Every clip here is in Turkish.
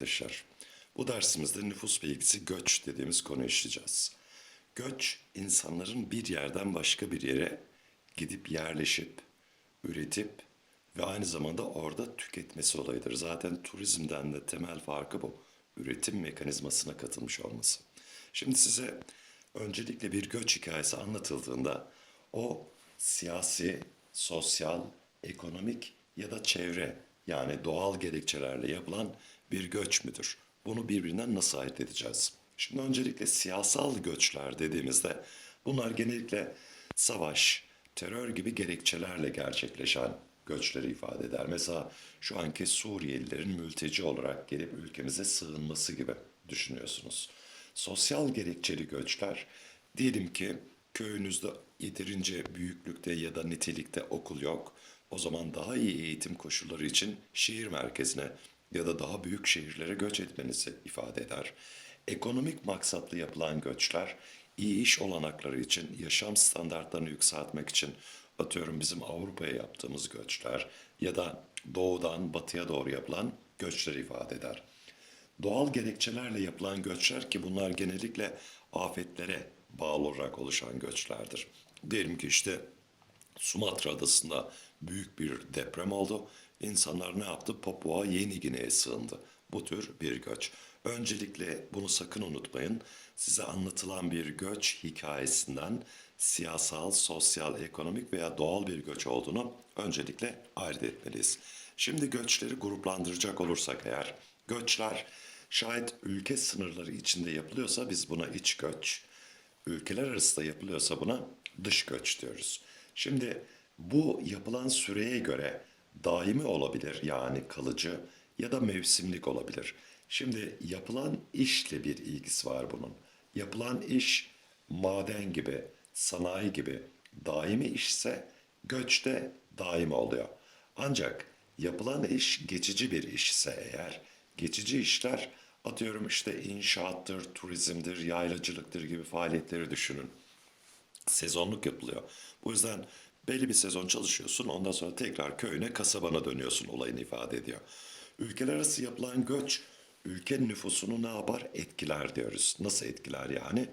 Arkadaşlar, bu dersimizde nüfus bilgisi göç dediğimiz konu işleyeceğiz. Göç, insanların bir yerden başka bir yere gidip yerleşip, üretip ve aynı zamanda orada tüketmesi olayıdır. Zaten turizmden de temel farkı bu. Üretim mekanizmasına katılmış olması. Şimdi size öncelikle bir göç hikayesi anlatıldığında o siyasi, sosyal, ekonomik ya da çevre yani doğal gerekçelerle yapılan bir göç müdür? Bunu birbirinden nasıl ayırt edeceğiz? Şimdi öncelikle siyasal göçler dediğimizde bunlar genellikle savaş, terör gibi gerekçelerle gerçekleşen göçleri ifade eder. Mesela şu anki Suriyelilerin mülteci olarak gelip ülkemize sığınması gibi düşünüyorsunuz. Sosyal gerekçeli göçler diyelim ki köyünüzde yeterince büyüklükte ya da nitelikte okul yok. O zaman daha iyi eğitim koşulları için şehir merkezine ya da daha büyük şehirlere göç etmenizi ifade eder. Ekonomik maksatlı yapılan göçler iyi iş olanakları için, yaşam standartlarını yükseltmek için atıyorum bizim Avrupa'ya yaptığımız göçler ya da doğudan batıya doğru yapılan göçleri ifade eder. Doğal gerekçelerle yapılan göçler ki bunlar genellikle afetlere bağlı olarak oluşan göçlerdir. Diyelim ki işte Sumatra adasında büyük bir deprem oldu. İnsanlar ne yaptı? Papua Yeni Gine'ye sığındı. Bu tür bir göç. Öncelikle bunu sakın unutmayın. Size anlatılan bir göç hikayesinden siyasal, sosyal, ekonomik veya doğal bir göç olduğunu öncelikle ayırt etmeliyiz. Şimdi göçleri gruplandıracak olursak eğer, göçler şayet ülke sınırları içinde yapılıyorsa biz buna iç göç, ülkeler arasında yapılıyorsa buna dış göç diyoruz. Şimdi bu yapılan süreye göre daimi olabilir yani kalıcı ya da mevsimlik olabilir. Şimdi yapılan işle bir ilgisi var bunun. Yapılan iş maden gibi, sanayi gibi daimi işse göçte daimi oluyor. Ancak yapılan iş geçici bir işse eğer, geçici işler atıyorum işte inşaattır, turizmdir, yaylacılıktır gibi faaliyetleri düşünün sezonluk yapılıyor. Bu yüzden belli bir sezon çalışıyorsun ondan sonra tekrar köyüne kasabana dönüyorsun olayını ifade ediyor. Ülkeler arası yapılan göç ülke nüfusunu ne yapar? Etkiler diyoruz. Nasıl etkiler yani?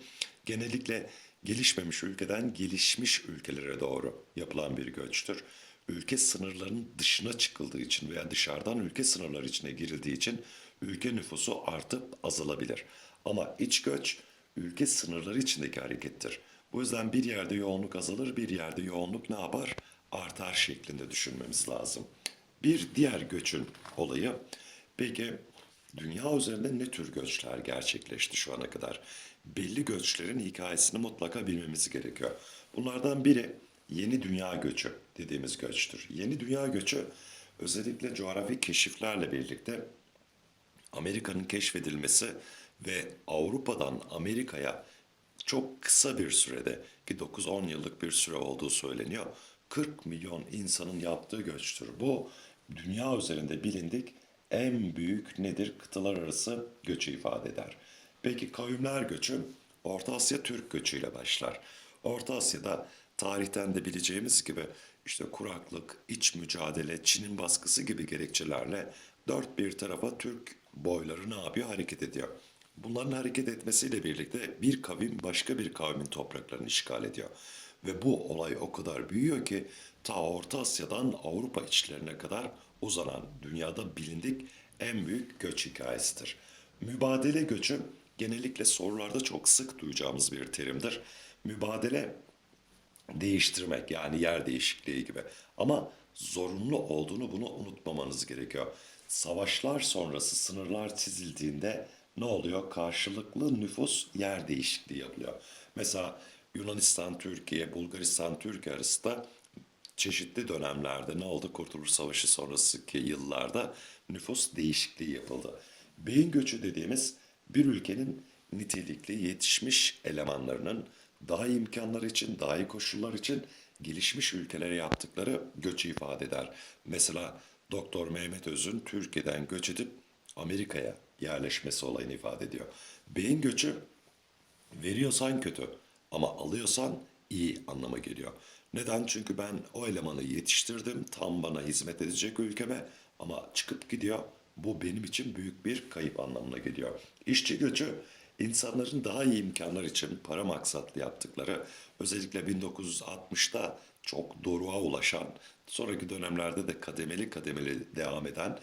Genellikle gelişmemiş ülkeden gelişmiş ülkelere doğru yapılan bir göçtür. Ülke sınırlarının dışına çıkıldığı için veya dışarıdan ülke sınırları içine girildiği için ülke nüfusu artıp azalabilir. Ama iç göç ülke sınırları içindeki harekettir. Bu yüzden bir yerde yoğunluk azalır, bir yerde yoğunluk ne yapar? Artar şeklinde düşünmemiz lazım. Bir diğer göçün olayı, peki dünya üzerinde ne tür göçler gerçekleşti şu ana kadar? Belli göçlerin hikayesini mutlaka bilmemiz gerekiyor. Bunlardan biri yeni dünya göçü dediğimiz göçtür. Yeni dünya göçü özellikle coğrafi keşiflerle birlikte Amerika'nın keşfedilmesi ve Avrupa'dan Amerika'ya çok kısa bir sürede ki 9-10 yıllık bir süre olduğu söyleniyor. 40 milyon insanın yaptığı göçtür. Bu dünya üzerinde bilindik en büyük nedir? Kıtalar arası göçü ifade eder. Peki kavimler göçü Orta Asya Türk göçüyle başlar. Orta Asya'da tarihten de bileceğimiz gibi işte kuraklık, iç mücadele, Çin'in baskısı gibi gerekçelerle dört bir tarafa Türk boyları ne yapıyor? Hareket ediyor. Bunların hareket etmesiyle birlikte bir kavim başka bir kavimin topraklarını işgal ediyor. Ve bu olay o kadar büyüyor ki ta Orta Asya'dan Avrupa içlerine kadar uzanan dünyada bilindik en büyük göç hikayesidir. Mübadele göçü genellikle sorularda çok sık duyacağımız bir terimdir. Mübadele değiştirmek yani yer değişikliği gibi. Ama zorunlu olduğunu bunu unutmamanız gerekiyor. Savaşlar sonrası sınırlar çizildiğinde ne oluyor? Karşılıklı nüfus yer değişikliği yapılıyor. Mesela Yunanistan, Türkiye, Bulgaristan, Türkiye arasında çeşitli dönemlerde ne oldu? Kurtuluş Savaşı sonrasındaki yıllarda nüfus değişikliği yapıldı. Beyin göçü dediğimiz bir ülkenin nitelikli yetişmiş elemanlarının daha iyi imkanlar için, daha iyi koşullar için gelişmiş ülkelere yaptıkları göçü ifade eder. Mesela Doktor Mehmet Öz'ün Türkiye'den göç edip Amerika'ya yerleşmesi olayını ifade ediyor. Beyin göçü veriyorsan kötü ama alıyorsan iyi anlama geliyor. Neden? Çünkü ben o elemanı yetiştirdim, tam bana hizmet edecek ülkeme ama çıkıp gidiyor, bu benim için büyük bir kayıp anlamına geliyor. İşçi göçü insanların daha iyi imkanlar için para maksatlı yaptıkları özellikle 1960'ta çok doruğa ulaşan sonraki dönemlerde de kademeli kademeli devam eden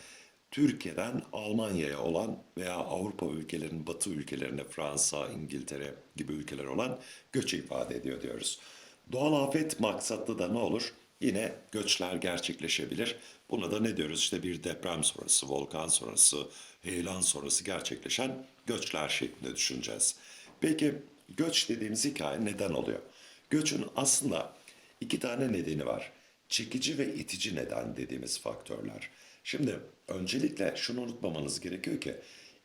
Türkiye'den Almanya'ya olan veya Avrupa ülkelerinin batı ülkelerine Fransa, İngiltere gibi ülkeler olan göçü ifade ediyor diyoruz. Doğal afet maksatlı da ne olur? Yine göçler gerçekleşebilir. Buna da ne diyoruz? İşte bir deprem sonrası, volkan sonrası, heyelan sonrası gerçekleşen göçler şeklinde düşüneceğiz. Peki göç dediğimiz hikaye neden oluyor? Göçün aslında iki tane nedeni var. Çekici ve itici neden dediğimiz faktörler. Şimdi öncelikle şunu unutmamanız gerekiyor ki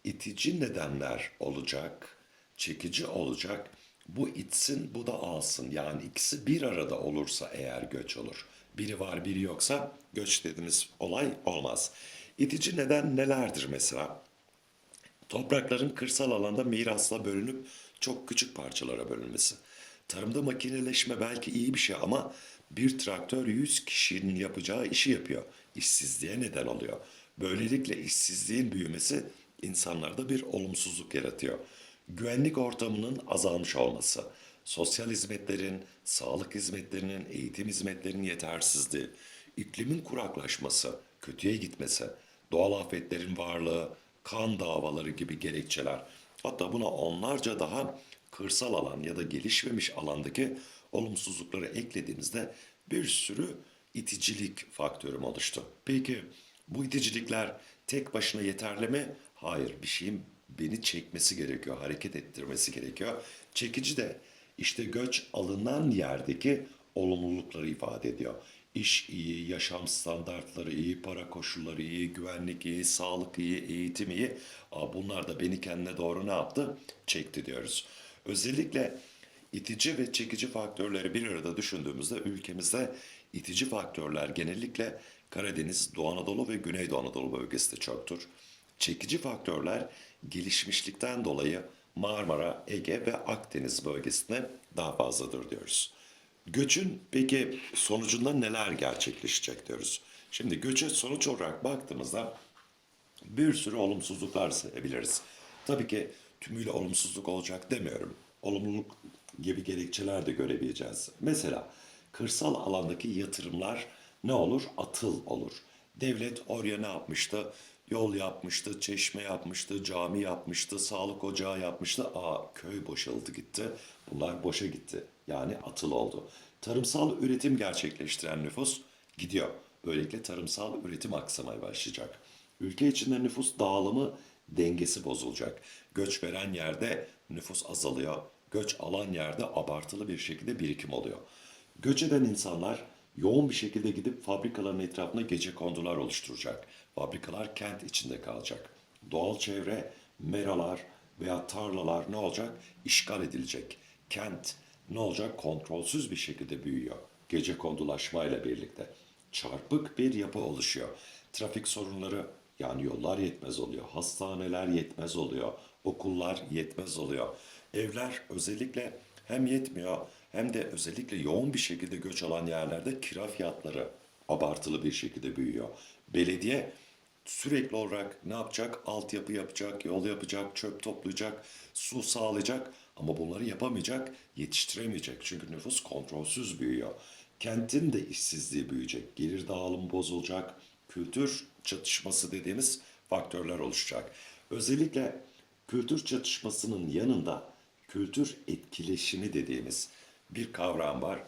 itici nedenler olacak, çekici olacak. Bu itsin, bu da alsın. Yani ikisi bir arada olursa eğer göç olur. Biri var, biri yoksa göç dediğimiz olay olmaz. İtici neden nelerdir mesela? Toprakların kırsal alanda mirasla bölünüp çok küçük parçalara bölünmesi. Tarımda makineleşme belki iyi bir şey ama bir traktör 100 kişinin yapacağı işi yapıyor. İşsizliğe neden oluyor. Böylelikle işsizliğin büyümesi insanlarda bir olumsuzluk yaratıyor. Güvenlik ortamının azalmış olması, sosyal hizmetlerin, sağlık hizmetlerinin, eğitim hizmetlerinin yetersizliği, iklimin kuraklaşması, kötüye gitmesi, doğal afetlerin varlığı, kan davaları gibi gerekçeler. Hatta buna onlarca daha kırsal alan ya da gelişmemiş alandaki olumsuzlukları eklediğimizde bir sürü iticilik faktörüm oluştu. Peki bu iticilikler tek başına yeterli mi? Hayır, bir şeyin beni çekmesi gerekiyor, hareket ettirmesi gerekiyor. Çekici de işte göç alınan yerdeki olumlulukları ifade ediyor. İş iyi, yaşam standartları iyi, para koşulları iyi, güvenlik iyi, sağlık iyi, eğitim iyi. Aa, bunlar da beni kendine doğru ne yaptı? Çekti diyoruz. Özellikle itici ve çekici faktörleri bir arada düşündüğümüzde ülkemizde itici faktörler genellikle Karadeniz, Doğu Anadolu ve Güneydoğu Anadolu bölgesinde çoktur. Çekici faktörler gelişmişlikten dolayı Marmara, Ege ve Akdeniz bölgesinde daha fazladır diyoruz. Göçün peki sonucunda neler gerçekleşecek diyoruz. Şimdi göçe sonuç olarak baktığımızda bir sürü olumsuzluklar sayabiliriz. Tabii ki tümüyle olumsuzluk olacak demiyorum. Olumluluk gibi gerekçeler de görebileceğiz. Mesela kırsal alandaki yatırımlar ne olur? Atıl olur. Devlet oraya ne yapmıştı? Yol yapmıştı, çeşme yapmıştı, cami yapmıştı, sağlık ocağı yapmıştı. Aa köy boşaldı gitti. Bunlar boşa gitti. Yani atıl oldu. Tarımsal üretim gerçekleştiren nüfus gidiyor. Böylelikle tarımsal üretim aksamaya başlayacak. Ülke içinde nüfus dağılımı dengesi bozulacak. Göç veren yerde nüfus azalıyor. Göç alan yerde abartılı bir şekilde birikim oluyor. Göç eden insanlar yoğun bir şekilde gidip fabrikaların etrafına gece kondular oluşturacak. Fabrikalar kent içinde kalacak. Doğal çevre, meralar veya tarlalar ne olacak? İşgal edilecek. Kent ne olacak? Kontrolsüz bir şekilde büyüyor. Gece kondulaşmayla birlikte. Çarpık bir yapı oluşuyor. Trafik sorunları yani yollar yetmez oluyor. Hastaneler yetmez oluyor. Okullar yetmez oluyor. Evler özellikle hem yetmiyor hem de özellikle yoğun bir şekilde göç alan yerlerde kira fiyatları abartılı bir şekilde büyüyor. Belediye sürekli olarak ne yapacak? Altyapı yapacak, yol yapacak, çöp toplayacak, su sağlayacak ama bunları yapamayacak, yetiştiremeyecek. Çünkü nüfus kontrolsüz büyüyor. Kentin de işsizliği büyüyecek, gelir dağılımı bozulacak, kültür çatışması dediğimiz faktörler oluşacak. Özellikle kültür çatışmasının yanında kültür etkileşimi dediğimiz bir kavram var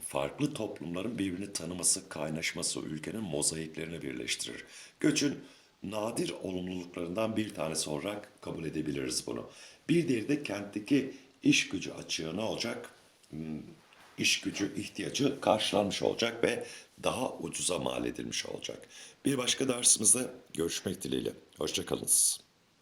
farklı toplumların birbirini tanıması, kaynaşması ülkenin mozaiklerini birleştirir. Göçün nadir olumluluklarından bir tanesi olarak kabul edebiliriz bunu. Bir diğeri de kentteki iş gücü açığı ne olacak? Hmm, İş gücü ihtiyacı karşılanmış olacak ve daha ucuza mal edilmiş olacak. Bir başka dersimizde görüşmek dileğiyle. Hoşçakalınız.